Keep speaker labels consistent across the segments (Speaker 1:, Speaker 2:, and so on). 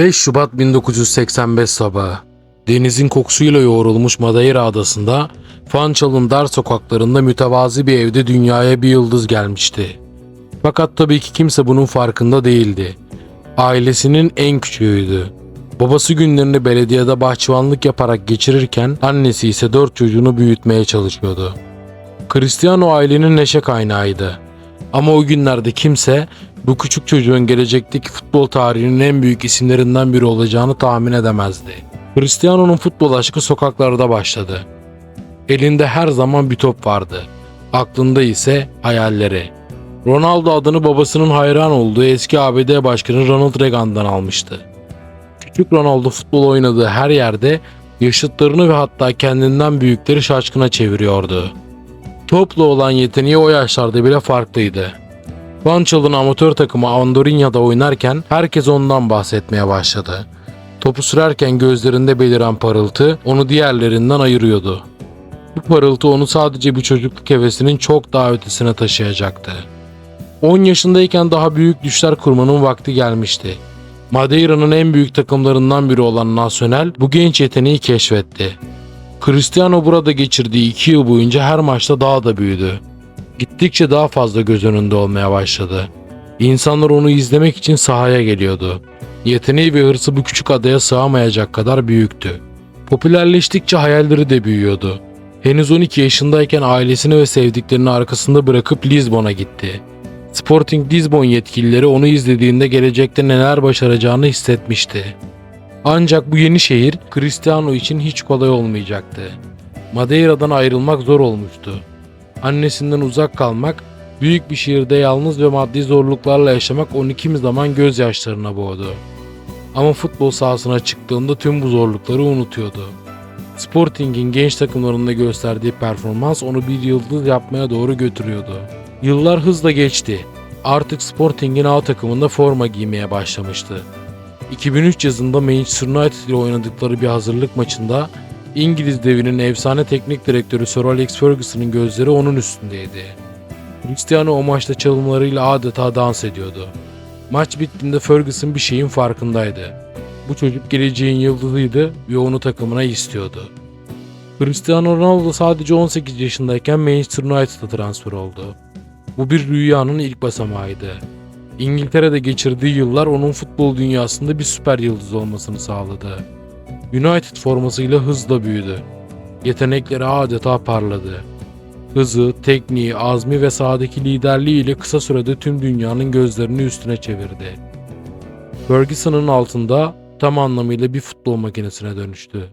Speaker 1: 5 Şubat 1985 sabahı. Denizin kokusuyla yoğrulmuş Madeira adasında Fanchal'ın dar sokaklarında mütevazi bir evde dünyaya bir yıldız gelmişti. Fakat tabii ki kimse bunun farkında değildi. Ailesinin en küçüğüydü. Babası günlerini belediyede bahçıvanlık yaparak geçirirken annesi ise dört çocuğunu büyütmeye çalışıyordu. Cristiano ailenin neşe kaynağıydı. Ama o günlerde kimse bu küçük çocuğun gelecekteki futbol tarihinin en büyük isimlerinden biri olacağını tahmin edemezdi. Cristiano'nun futbol aşkı sokaklarda başladı. Elinde her zaman bir top vardı. Aklında ise hayalleri. Ronaldo adını babasının hayran olduğu eski ABD Başkanı Ronald Reagan'dan almıştı. Küçük Ronaldo futbol oynadığı her yerde yaşıtlarını ve hatta kendinden büyükleri şaşkına çeviriyordu. Topla olan yeteneği o yaşlarda bile farklıydı. Fanchal'ın amatör takımı Andorinya'da oynarken herkes ondan bahsetmeye başladı. Topu sürerken gözlerinde beliren parıltı onu diğerlerinden ayırıyordu. Bu parıltı onu sadece bir çocukluk hevesinin çok daha ötesine taşıyacaktı. 10 yaşındayken daha büyük düşler kurmanın vakti gelmişti. Madeira'nın en büyük takımlarından biri olan Nacional bu genç yeteneği keşfetti. Cristiano burada geçirdiği 2 yıl boyunca her maçta daha da büyüdü. Gittikçe daha fazla göz önünde olmaya başladı. İnsanlar onu izlemek için sahaya geliyordu. Yeteneği ve hırsı bu küçük adaya sığamayacak kadar büyüktü. Popülerleştikçe hayalleri de büyüyordu. Henüz 12 yaşındayken ailesini ve sevdiklerini arkasında bırakıp Lizbon'a gitti. Sporting Lisbon yetkilileri onu izlediğinde gelecekte neler başaracağını hissetmişti. Ancak bu yeni şehir Cristiano için hiç kolay olmayacaktı. Madeira'dan ayrılmak zor olmuştu. Annesinden uzak kalmak, büyük bir şehirde yalnız ve maddi zorluklarla yaşamak onu kimi zaman gözyaşlarına boğdu. Ama futbol sahasına çıktığında tüm bu zorlukları unutuyordu. Sporting'in genç takımlarında gösterdiği performans onu bir yıldız yapmaya doğru götürüyordu. Yıllar hızla geçti. Artık Sporting'in A takımında forma giymeye başlamıştı. 2003 yazında Manchester United ile oynadıkları bir hazırlık maçında İngiliz devinin efsane teknik direktörü Sir Alex Ferguson'ın gözleri onun üstündeydi. Cristiano o maçta çalımlarıyla adeta dans ediyordu. Maç bittiğinde Ferguson bir şeyin farkındaydı. Bu çocuk geleceğin yıldızıydı ve onu takımına istiyordu. Cristiano Ronaldo sadece 18 yaşındayken Manchester United'a transfer oldu. Bu bir rüyanın ilk basamağıydı. İngiltere'de geçirdiği yıllar onun futbol dünyasında bir süper yıldız olmasını sağladı. United formasıyla hızla büyüdü. Yetenekleri adeta parladı. Hızı, tekniği, azmi ve sahadaki liderliğiyle kısa sürede tüm dünyanın gözlerini üstüne çevirdi. Ferguson'ın altında tam anlamıyla bir futbol makinesine dönüştü.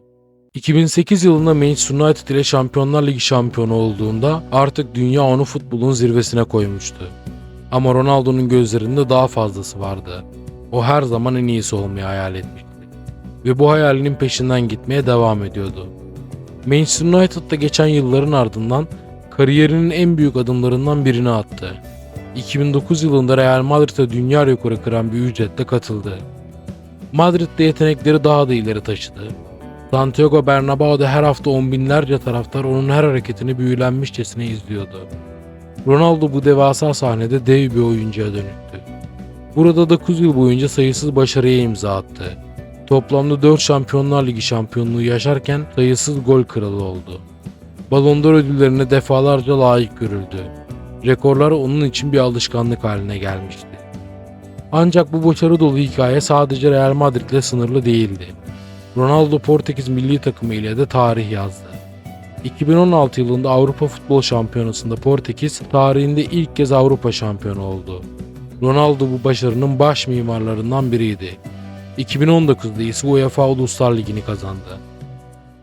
Speaker 1: 2008 yılında Manchester United ile Şampiyonlar Ligi şampiyonu olduğunda artık dünya onu futbolun zirvesine koymuştu. Ama Ronaldo'nun gözlerinde daha fazlası vardı. O her zaman en iyisi olmayı hayal etmişti. Ve bu hayalinin peşinden gitmeye devam ediyordu. Manchester United'da geçen yılların ardından kariyerinin en büyük adımlarından birini attı. 2009 yılında Real Madrid'e dünya rekoru kıran bir ücretle katıldı. Madrid'de yetenekleri daha da ileri taşıdı. Santiago Bernabéu'da her hafta on binlerce taraftar onun her hareketini büyülenmişçesine izliyordu. Ronaldo bu devasa sahnede dev bir oyuncuya dönüştü. Burada 9 yıl boyunca sayısız başarıya imza attı. Toplamda 4 Şampiyonlar Ligi şampiyonluğu yaşarken sayısız gol kralı oldu. Ballon d'Or ödüllerine defalarca layık görüldü. Rekorlar onun için bir alışkanlık haline gelmişti. Ancak bu başarı dolu hikaye sadece Real Madrid ile sınırlı değildi. Ronaldo Portekiz milli takımı ile de tarih yazdı. 2016 yılında Avrupa Futbol Şampiyonası'nda Portekiz tarihinde ilk kez Avrupa şampiyonu oldu. Ronaldo bu başarının baş mimarlarından biriydi. 2019'da ise UEFA Uluslar Ligi'ni kazandı.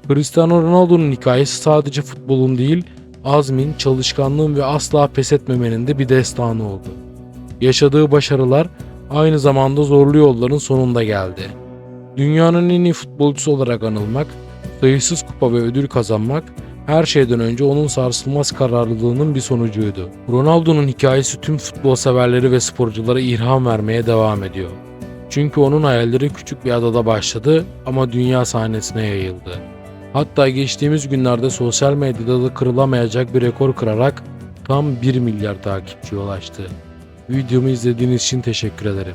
Speaker 1: Cristiano Ronaldo'nun hikayesi sadece futbolun değil, azmin, çalışkanlığın ve asla pes etmemenin de bir destanı oldu. Yaşadığı başarılar aynı zamanda zorlu yolların sonunda geldi. Dünyanın en iyi futbolcusu olarak anılmak, sayısız kupa ve ödül kazanmak her şeyden önce onun sarsılmaz kararlılığının bir sonucuydu. Ronaldo'nun hikayesi tüm futbol severleri ve sporculara ilham vermeye devam ediyor. Çünkü onun hayalleri küçük bir adada başladı ama dünya sahnesine yayıldı. Hatta geçtiğimiz günlerde sosyal medyada da kırılamayacak bir rekor kırarak tam 1 milyar takipçiye ulaştı. Videomu izlediğiniz için teşekkür ederim.